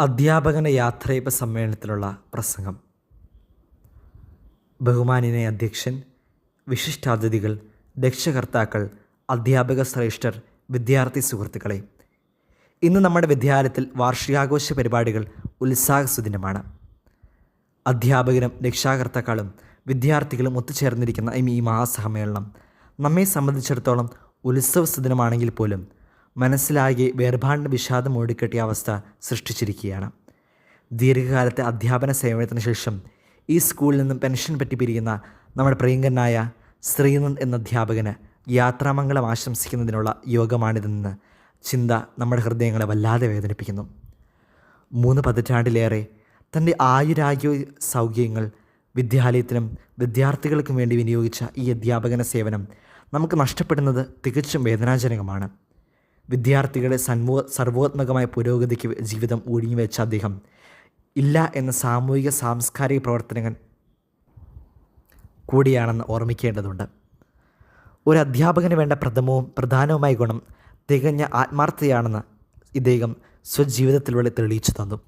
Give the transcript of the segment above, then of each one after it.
അധ്യാപകന്റെ യാത്രയപ്പ് സമ്മേളനത്തിലുള്ള പ്രസംഗം. ബഹുമാനിനെ അധ്യക്ഷൻ വിശിഷ്ടാതിഥികൾ രക്ഷകർത്താക്കൾ അധ്യാപക ശ്രേഷ്ഠർ വിദ്യാർത്ഥി സുഹൃത്തുക്കളെ ഇന്ന് നമ്മുടെ വിദ്യാലയത്തിൽ വാർഷികാഘോഷ പരിപാടികൾ ഉത്സാഹസുദിനമാണ് അധ്യാപകരും രക്ഷാകർത്താക്കളും വിദ്യാർത്ഥികളും ഒത്തുചേർന്നിരിക്കുന്ന ഈ മഹാസമ്മേളനം നമ്മെ സംബന്ധിച്ചിടത്തോളം ഉത്സവസുദിനമാണെങ്കിൽ പോലും മനസ്സിലാകെ വേർപാടിന്റെ വിഷാദം ഓടിക്കെട്ടിയ അവസ്ഥ സൃഷ്ടിച്ചിരിക്കുകയാണ്. ദീർഘകാലത്തെ അധ്യാപന സേവനത്തിന് ശേഷം ഈ സ്കൂളിൽ നിന്നും പെൻഷൻ പറ്റി പിരിയുന്ന നമ്മുടെ പ്രിയങ്കനായ ശ്രീനന്ദ് എന്ന അധ്യാപകന് യാത്രാമംഗളം ആശംസിക്കുന്നതിനുള്ള യോഗമാണിതെന്ന് ചിന്ത നമ്മുടെ ഹൃദയങ്ങളെ വല്ലാതെ വേദനിപ്പിക്കുന്നു. മൂന്ന് പതിറ്റാണ്ടിലേറെ തന്റെ ആയുരാഗ്യ സൗകര്യങ്ങൾ വിദ്യാലയത്തിനും വിദ്യാർത്ഥികൾക്കും വേണ്ടി വിനിയോഗിച്ച ഈ അധ്യാപകന സേവനം നമുക്ക് നഷ്ടപ്പെടുന്നത് തികച്ചും വേദനാജനകമാണ്. വിദ്യാർത്ഥികളുടെ സന്മോ സർവോത്മകമായ പുരോഗതിക്ക് ജീവിതം ഒഴിഞ്ഞുവെച്ച അദ്ദേഹം. ഇല്ല എന്ന സാമൂഹിക സാംസ്കാരിക പ്രവർത്തനങ്ങൾ കൂടിയാണെന്ന് ഓർമ്മിക്കേണ്ടതുണ്ട്. ഒരു അധ്യാപകന് വേണ്ട പ്രഥമവും പ്രധാനവുമായ ഗുണം തികഞ്ഞ ആത്മാർത്ഥതയാണെന്ന് ഇദ്ദേഹം സ്വജീവിതത്തിലൂടെ തെളിയിച്ചു തന്നു.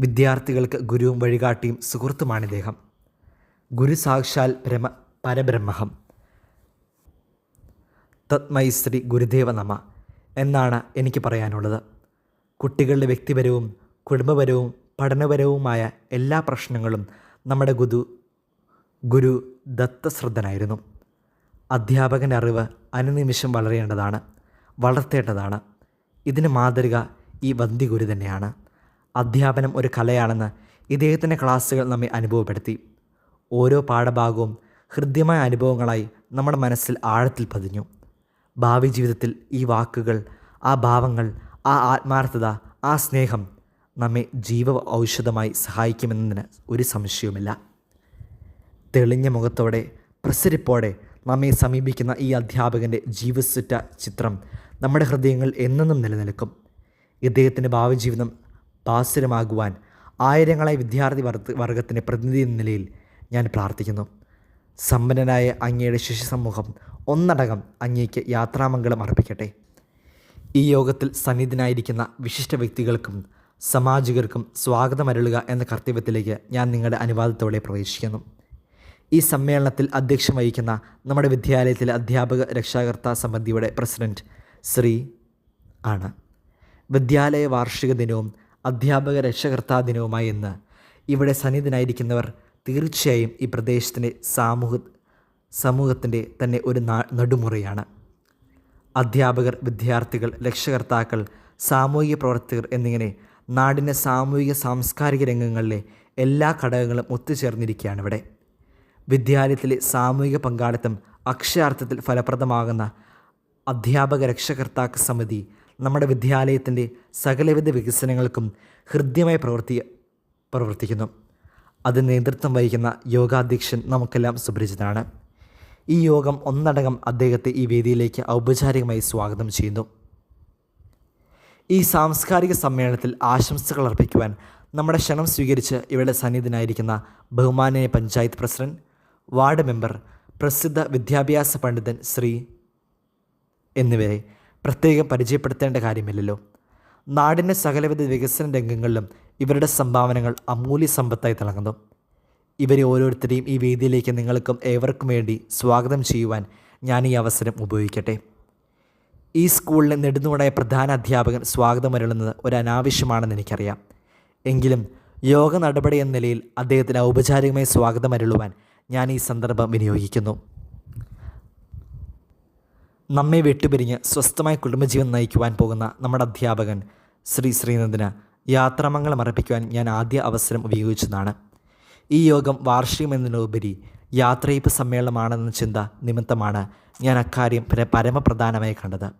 വിദ്യാർത്ഥികൾക്ക് ഗുരുവും വഴികാട്ടിയും സുഹൃത്തുമാണ് ഇദ്ദേഹം. ഗുരു സാക്ഷാൽ ബ്രഹ്മ പരബ്രഹ്മഹം. തത്മൈശ്രീ ഗുരുദേവ നമ. എന്നാണ് എനിക്ക് പറയാനുള്ളത്. കുട്ടികളുടെ വ്യക്തിപരവും കുടുംബപരവും പഠനപരവുമായ എല്ലാ പ്രശ്നങ്ങളും നമ്മുടെ ഗുരു ഗുരു ദത്തശ്രദ്ധനായിരുന്നു. അധ്യാപകന്റെ അറിവ് അനുനിമിഷം വളരേണ്ടതാണ് വളർത്തേണ്ടതാണ്. ഇതിന് മാതൃക ഈ വന്ധ്യഗുരു തന്നെയാണ്. അധ്യാപനം ഒരു കലയാണെന്ന് ഇദ്ദേഹത്തിന്റെ ക്ലാസ്സുകൾ നമ്മെ അനുഭവപ്പെടുത്തി. ഓരോ പാഠഭാഗവും ഹൃദ്യമായ അനുഭവങ്ങളായി നമ്മുടെ മനസ്സിൽ ആഴത്തിൽ പതിഞ്ഞു. ഭാവി ജീവിതത്തിൽ ഈ വാക്കുകൾ ആ ഭാവങ്ങൾ ആ ആത്മാർത്ഥത ആ സ്നേഹം നമ്മെ ജീവ ഔഷധമായി സഹായിക്കുമെന്നതിന് ഒരു സംശയവുമില്ല. തെളിഞ്ഞ മുഖത്തോടെ പ്രസരിപ്പോടെ നമ്മെ സമീപിക്കുന്ന ഈ അധ്യാപകന്റെ ജീവസുറ്റ ചിത്രം നമ്മുടെ ഹൃദയങ്ങൾ എന്നെന്നും നിലനിൽക്കും. ഇദ്ദേഹത്തിന്റെ ഭാവി ജീവിതം ഭാസുരമാകുവാൻ ആയിരങ്ങളായ വിദ്യാർത്ഥി വർഗ വർഗത്തിന്റെ പ്രതിനിധി എന്ന നിലയിൽ ഞാൻ പ്രാർത്ഥിക്കുന്നു. സമ്പന്നനായ അങ്ങയുടെ ശിശു സമൂഹം ഒന്നടങ്കം അങ്ങേക്ക് യാത്രാമംഗളം അർപ്പിക്കട്ടെ. ഈ യോഗത്തിൽ സന്നിധനായിരിക്കുന്ന വിശിഷ്ട വ്യക്തികൾക്കും സമാജികർക്കും സ്വാഗതമരുളുക എന്ന കർത്തവ്യത്തിലേക്ക് ഞാൻ നിങ്ങളുടെ അനുവാദത്തോടെ പ്രവേശിക്കുന്നു. ഈ സമ്മേളനത്തിൽ അധ്യക്ഷം വഹിക്കുന്ന നമ്മുടെ വിദ്യാലയത്തിലെ അധ്യാപക രക്ഷാകർത്താ സമിതിയുടെ പ്രസിഡന്റ് ശ്രീ ആണ്. വിദ്യാലയ വാർഷിക ദിനവും അധ്യാപക രക്ഷകർത്താ ദിനവുമായി ഇന്ന് ഇവിടെ സന്നിധനായിരിക്കുന്നവർ തീർച്ചയായും ഈ പ്രദേശത്തിന്റെ സാമൂഹ സമൂഹത്തിന്റെ തന്നെ ഒരു നടുമുറയാണ്. അധ്യാപകർ വിദ്യാർത്ഥികൾ രക്ഷകർത്താക്കൾ സാമൂഹിക പ്രവർത്തകർ എന്നിങ്ങനെ നാടിന്റെ സാമൂഹിക സാംസ്കാരിക രംഗങ്ങളിലെ എല്ലാ ഘടകങ്ങളും ഒത്തുചേർന്നിരിക്കുകയാണ് ഇവിടെ. വിദ്യാലയത്തിലെ സാമൂഹിക പങ്കാളിത്തം അക്ഷരാർത്ഥത്തിൽ ഫലപ്രദമാകുന്ന അധ്യാപക രക്ഷകർത്താക്ക സമിതി നമ്മുടെ വിദ്യാലയത്തിന്റെ സകലവിധ വികസനങ്ങൾക്കും ഹൃദ്യമായി പ്രവർത്തി പ്രവർത്തിക്കുന്നു. അത് നേതൃത്വം വഹിക്കുന്ന യോഗാധ്യക്ഷൻ നമുക്കെല്ലാം സുപരിചിതനാണ്. ഈ യോഗം ഒന്നടങ്കം അദ്ദേഹത്തെ ഈ വേദിയിലേക്ക് ഔപചാരികമായി സ്വാഗതം ചെയ്യുന്നു. ഈ സാംസ്കാരിക സമ്മേളനത്തിൽ ആശംസകൾ അർപ്പിക്കുവാൻ നമ്മുടെ ക്ഷണം സ്വീകരിച്ച് ഇവിടെ സന്നിധിനായിരിക്കുന്ന ബഹുമാനീയ പഞ്ചായത്ത് പ്രസിഡന്റ് വാർഡ് മെമ്പർ പ്രസിദ്ധ വിദ്യാഭ്യാസ പണ്ഡിതൻ ശ്രീ എന്നിവരെ പ്രത്യേകം പരിചയപ്പെടുത്തേണ്ട കാര്യമില്ലല്ലോ. നാടിന്റെ സകലവിധ വികസന രംഗങ്ങളിലും ഇവരുടെ സംഭാവനകൾ അമൂല്യ സമ്പത്തായി തിളങ്ങുന്നു. ഇവരെ ഓരോരുത്തരെയും ഈ വേദിയിലേക്ക് നിങ്ങൾക്കും ഏവർക്കും വേണ്ടി സ്വാഗതം ചെയ്യുവാൻ ഞാൻ ഈ അവസരം ഉപയോഗിക്കട്ടെ. ഈ സ്കൂളിലെ നെടുന്നുണയ പ്രധാന അധ്യാപകൻ സ്വാഗതം അരുളുന്നത് ഒരു അനാവശ്യമാണെന്ന് എനിക്കറിയാം. എങ്കിലും യോഗ നടപടി എന്ന നിലയിൽ അദ്ദേഹത്തിന് ഔപചാരികമായി സ്വാഗതം അരുളുവാൻ ഞാൻ ഈ സന്ദർഭം വിനിയോഗിക്കുന്നു. നമ്മെ വെട്ടുപിരിഞ്ഞ് സ്വസ്ഥമായ കുടുംബജീവൻ നയിക്കുവാൻ പോകുന്ന നമ്മുടെ അധ്യാപകൻ ശ്രീ ശ്രീനന്ദന് യാത്രാമംഗളം അർപ്പിക്കുവാൻ ഞാൻ ആദ്യ അവസരം ഉപയോഗിച്ചതാണ്. ഈ യോഗം വാർഷികമെന്നതിനുപരി യാത്രയപ്പ് സമ്മേളനമാണെന്ന ചിന്ത നിമിത്തമാണ് ഞാൻ അക്കാര്യം പരമപ്രധാനമായി കണ്ടത്.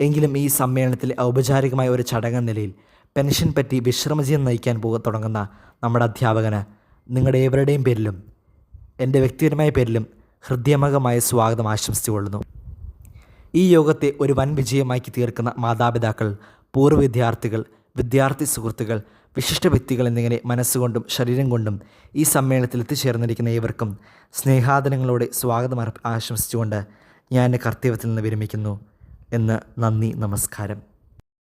എങ്കിലും ഈ സമ്മേളനത്തിൽ ഔപചാരികമായ ഒരു ചടങ്ങെന്ന നിലയിൽ പെൻഷൻ പറ്റി വിശ്രമജീവൻ നയിക്കാൻ പോകാൻ തുടങ്ങുന്ന നമ്മുടെ അധ്യാപകന് നിങ്ങളുടെ ഏവരുടെയും പേരിലും എന്റെ വ്യക്തിപരമായ പേരിലും ഹൃദ്യമകമായ സ്വാഗതം ആശംസിച്ചുകൊള്ളുന്നു ഈ യോഗത്തെ ഒരു വൻ വിജയമാക്കി തീർക്കുന്ന മാതാപിതാക്കൾ പൂർവ വിദ്യാർത്ഥികൾ വിദ്യാർത്ഥി സുഹൃത്തുക്കൾ വിശിഷ്ട വ്യക്തികൾ എന്നിങ്ങനെ മനസ്സുകൊണ്ടും ശരീരം കൊണ്ടും ഈ സമ്മേളനത്തിൽ എത്തിച്ചേർന്നിരിക്കുന്ന ഏവർക്കും സ്നേഹാദനങ്ങളോടെ സ്വാഗതം ആശംസിച്ചുകൊണ്ട് ഞാൻ എന്റെ കർത്തവ്യത്തിൽ നിന്ന് വിരമിക്കുന്നു. എന്ന് നന്ദി നമസ്കാരം.